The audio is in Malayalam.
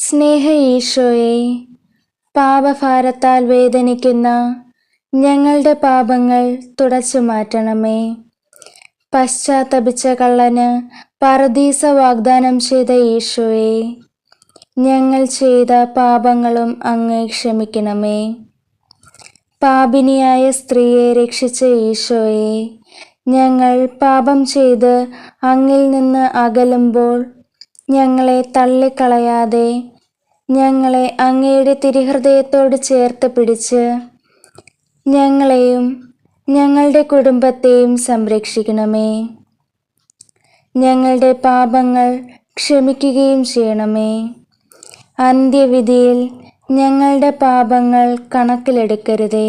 സ്നേഹ ഈശോയെ പാപഭാരത്താൽ വേദനിക്കുന്ന ഞങ്ങളുടെ പാപങ്ങൾ തുടച്ചു മാറ്റണമേ. പശ്ചാത്തപിച്ച കള്ളന് പറദീസ വാഗ്ദാനം ചെയ്ത ഈശോയെ ഞങ്ങൾ ചെയ്ത പാപങ്ങളും അങ്ങ് ക്ഷമിക്കണമേ. പാപിനിയായ സ്ത്രീയെ രക്ഷിച്ച ഈശോയെ ഞങ്ങൾ പാപം ചെയ്ത് അങ്ങിൽ നിന്ന് അകലുമ്പോൾ ഞങ്ങളെ തള്ളിക്കളയാതെ ഞങ്ങളെ അങ്ങയുടെ തിരുഹൃദയത്തോട് ചേർത്ത് പിടിച്ച് ഞങ്ങളെയും ഞങ്ങളുടെ കുടുംബത്തെയും സംരക്ഷിക്കണമേ. ഞങ്ങളുടെ പാപങ്ങൾ ക്ഷമിക്കുകയും ചെയ്യണമേ. അന്ത്യവിധിയിൽ ഞങ്ങളുടെ പാപങ്ങൾ കണക്കിലെടുക്കരുതേ.